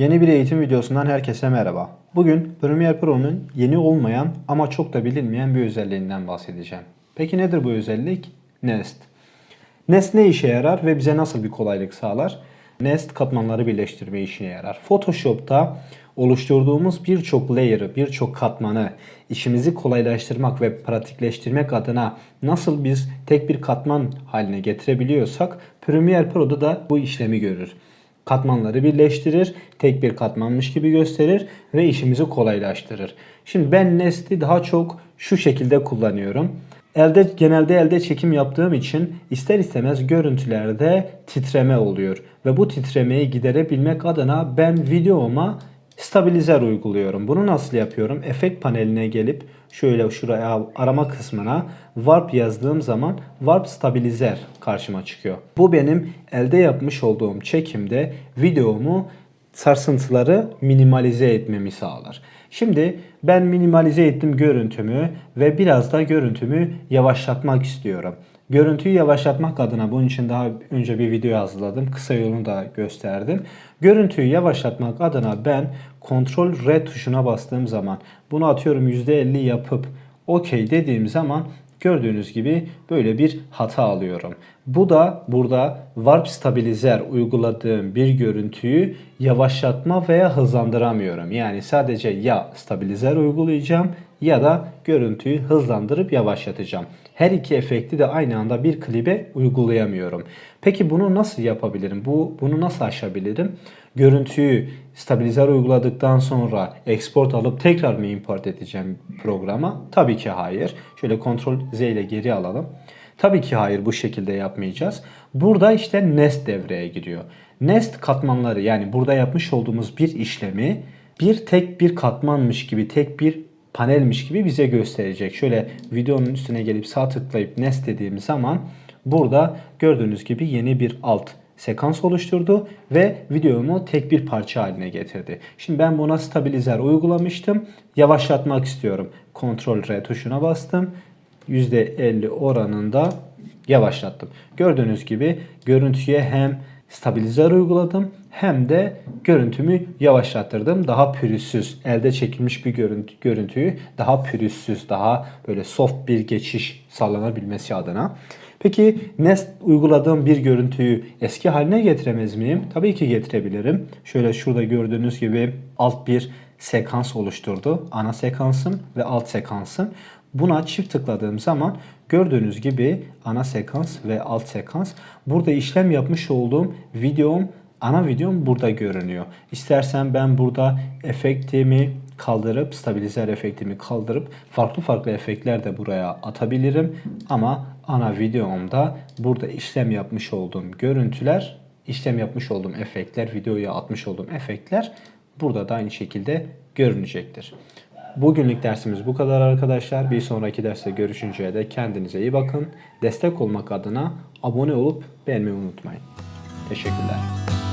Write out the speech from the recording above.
Yeni bir eğitim videosundan herkese merhaba. Bugün Premiere Pro'nun yeni olmayan ama çok da bilinmeyen bir özelliğinden bahsedeceğim. Peki nedir bu özellik? Nest. Nest ne işe yarar ve bize nasıl bir kolaylık sağlar? Nest katmanları birleştirme işine yarar. Photoshop'ta oluşturduğumuz birçok layer'ı, birçok katmanı işimizi kolaylaştırmak ve pratikleştirmek adına nasıl biz tek bir katman haline getirebiliyorsak Premiere Pro'da da bu işlemi görür katmanları birleştirir, tek bir katmanmış gibi gösterir ve işimizi kolaylaştırır. Şimdi ben Nest'i daha çok şu şekilde kullanıyorum. Elde genelde elde çekim yaptığım için ister istemez görüntülerde titreme oluyor ve bu titremeyi giderebilmek adına ben videoma stabilizer uyguluyorum. Bunu nasıl yapıyorum? Efekt paneline gelip şöyle şuraya arama kısmına warp yazdığım zaman warp stabilizer karşıma çıkıyor. Bu benim elde yapmış olduğum çekimde videomu sarsıntıları minimalize etmemi sağlar. Şimdi ben minimalize ettim görüntümü ve biraz da görüntümü yavaşlatmak istiyorum. Görüntüyü yavaşlatmak adına bunun için daha önce bir video hazırladım. Kısa yolunu da gösterdim. Görüntüyü yavaşlatmak adına ben Ctrl R tuşuna bastığım zaman bunu atıyorum %50 yapıp OK dediğim zaman gördüğünüz gibi böyle bir hata alıyorum. Bu da burada Warp Stabilizer uyguladığım bir görüntüyü yavaşlatma veya hızlandıramıyorum. Yani sadece ya stabilizer uygulayacağım ya da görüntüyü hızlandırıp yavaşlatacağım. Her iki efekti de aynı anda bir klibe uygulayamıyorum. Peki bunu nasıl yapabilirim? Bu bunu nasıl aşabilirim? Görüntüyü stabilizer uyguladıktan sonra export alıp tekrar mı import edeceğim programa? Tabii ki hayır. Şöyle Ctrl Z ile geri alalım. Tabii ki hayır bu şekilde yapmayacağız. Burada işte nest devreye giriyor. Nest katmanları yani burada yapmış olduğumuz bir işlemi bir tek bir katmanmış gibi tek bir panelmiş gibi bize gösterecek. Şöyle videonun üstüne gelip sağ tıklayıp nest dediğim zaman burada gördüğünüz gibi yeni bir alt sekans oluşturdu ve videomu tek bir parça haline getirdi. Şimdi ben buna stabilizer uygulamıştım. Yavaşlatmak istiyorum. Ctrl R tuşuna bastım. %50 oranında yavaşlattım. Gördüğünüz gibi görüntüye hem stabilizer uyguladım hem de görüntümü yavaşlattırdım. Daha pürüzsüz, elde çekilmiş bir görüntü, görüntüyü daha pürüzsüz, daha böyle soft bir geçiş sağlanabilmesi adına. Peki Nest uyguladığım bir görüntüyü eski haline getiremez miyim? Tabii ki getirebilirim. Şöyle şurada gördüğünüz gibi alt bir sekans oluşturdu. Ana sekansım ve alt sekansım. Buna çift tıkladığım zaman gördüğünüz gibi ana sekans ve alt sekans burada işlem yapmış olduğum videom ana videom burada görünüyor. İstersen ben burada efektimi kaldırıp stabilizer efektimi kaldırıp farklı farklı efektler de buraya atabilirim. Ama ana videomda burada işlem yapmış olduğum görüntüler, işlem yapmış olduğum efektler, videoya atmış olduğum efektler burada da aynı şekilde görünecektir. Bugünlük dersimiz bu kadar arkadaşlar. Bir sonraki derste görüşünceye de kendinize iyi bakın. Destek olmak adına abone olup beğenmeyi unutmayın. Teşekkürler.